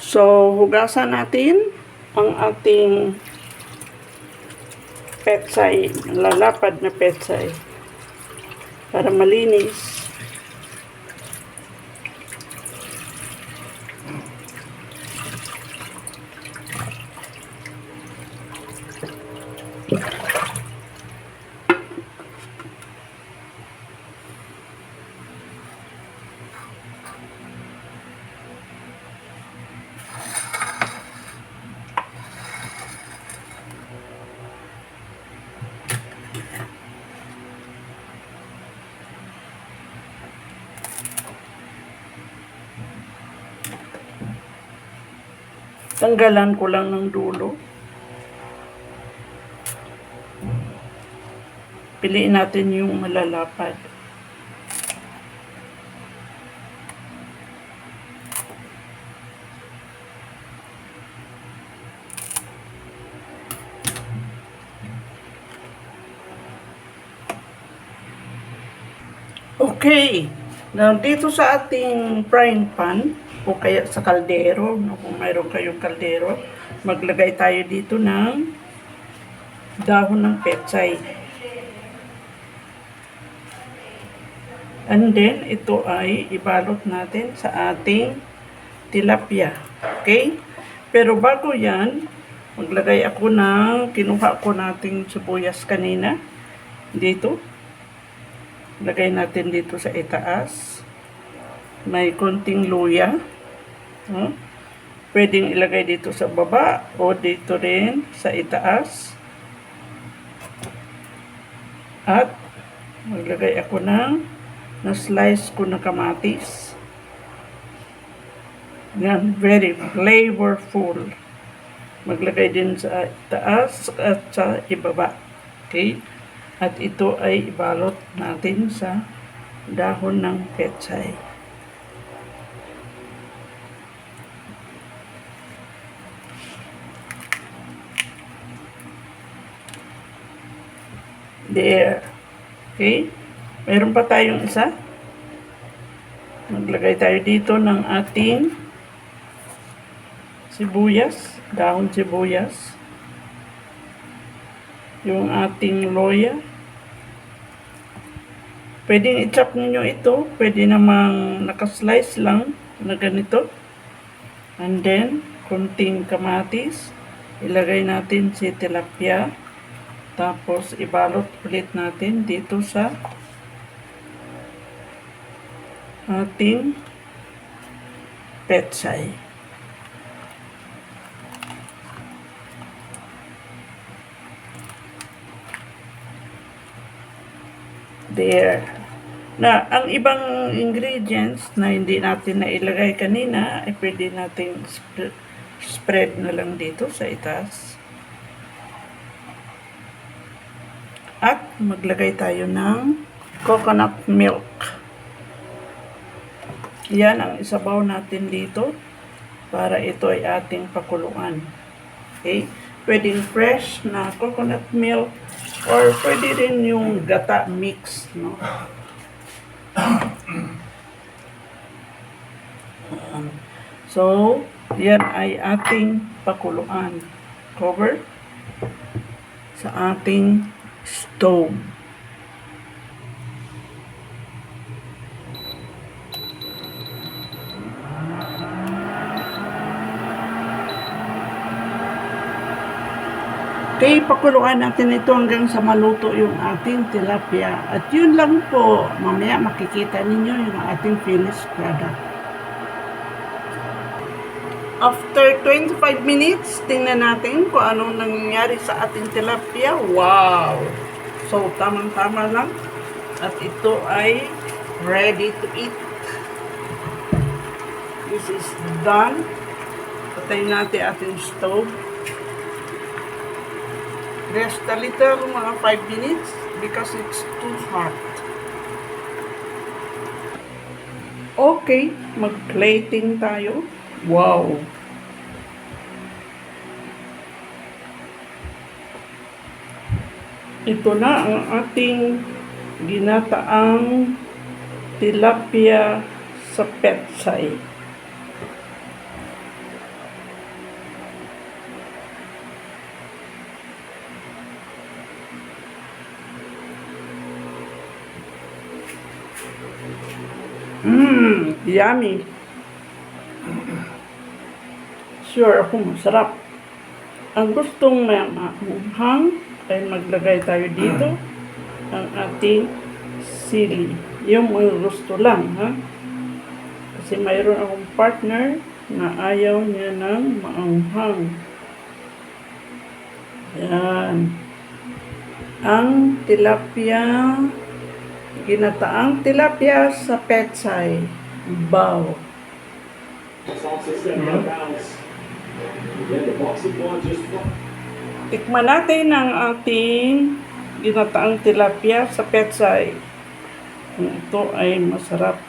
So, hugasan natin ang ating petsay, lalapad na petsay para malinis. Tanggalan ko lang ng dulo. Piliin natin yung malalapad. Okay. Now, dito sa ating frying pan, o kaya sa kaldero, no, kung mayroon kayong kaldero, maglagay tayo dito ng dahon ng pechay. And then, ito ay ibalot natin sa ating tilapia. Okay? Pero bago yan, maglagay ako ng, kinuha ko nating sibuyas kanina. Dito. Lagay natin dito sa itaas. May konting luya. No? Pwedeng ilagay dito sa baba o dito rin sa itaas. At maglagay ako ng na-slice ko na kamatis. Yan, very flavorful. Maglagay din sa taas at sa ibaba. Okay? At ito ay ibalot natin sa dahon ng pechay. There. Okay? Meron pa tayong isa. Maglagay tayo dito ng ating sibuyas, dahon sibuyas. Yung ating loya. Pwedeng i-chop ninyo ito. Pwede namang nakaslice lang na ganito. And then, kunting kamatis. Ilagay natin si tilapia. Tapos, ibalot ulit natin dito sa ating petsay. There. Na, ang ibang ingredients na hindi natin na ilagay kanina, ay pwede natin sp- spread na lang dito sa itaas. At maglagay tayo ng coconut milk. Yan ang isabaw natin dito para ito ay ating pakuluan. Okay? Pwedeng fresh na coconut milk or pwede rin yung gata mix, no? So, yan ay ating pakuluan. Cover sa ating stove. Okay, pakuluan natin ito hanggang sa maluto yung ating tilapia. At yun lang po, mamaya makikita ninyo yung ating finished product. After 25 minutes, tingnan natin kung anong nangyayari sa ating tilapia. Wow! So, tamang-tama lang. At ito ay ready to eat. This is done. Patayin natin ating stove. Rest a little, mga 5 minutes, because it's too hot. Okay, mag-plating tayo. Wow. Ito na ang ating ginataang tilapia sa petsay. Mmm, yummy. Sure ako masarap. Ang gustong may maanghang ay maglagay tayo dito ng ating sili. Yung mga gusto lang, ha? Kasi mayroon akong partner na ayaw niya ng maanghang. Yan. Ang tilapia, ginataang tilapia sa petsay. Bao. Salsa stepped Tikman natin ang ating ginataang tilapia sa petsay. Ito ay masarap.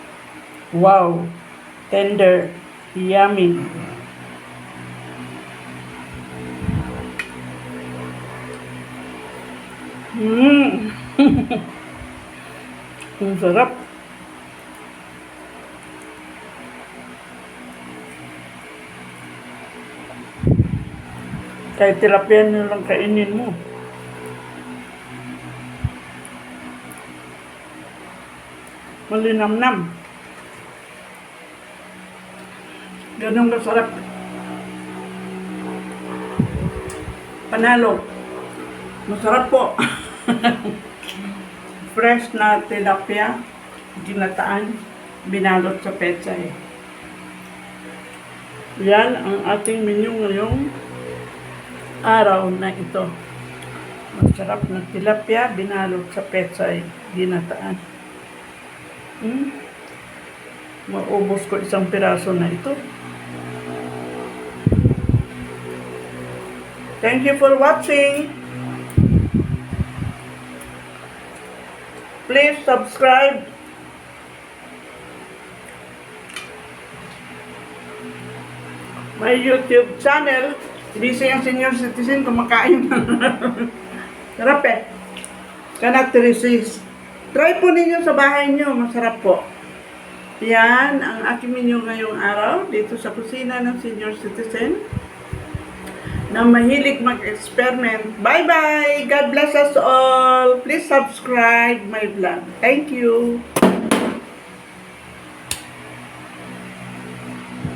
Wow! Tender. Yummy. Mmm! Ang sarap. Kahit tilapia nyo lang kainin mo. Malinamnam. Ganun kasarap. Panalo. Masarap po. Fresh na tilapia, ginataan, binalot sa pechay. Yan ang ating menu ngayong araw na ito. Masarap na tilapia, binalot sa pechay, ginataan. Hmm? Maubos ko isang piraso na ito. Thank you for watching. Please subscribe. My YouTube channel. Busy ang senior citizen kumakain. Sarap eh. Cannot. Try po ninyo sa bahay nyo. Masarap po. Yan ang aking menu ngayong araw dito sa kusina ng senior citizen na mahilig mag-experiment. Bye-bye! God bless us all! Please subscribe my vlog. Thank you!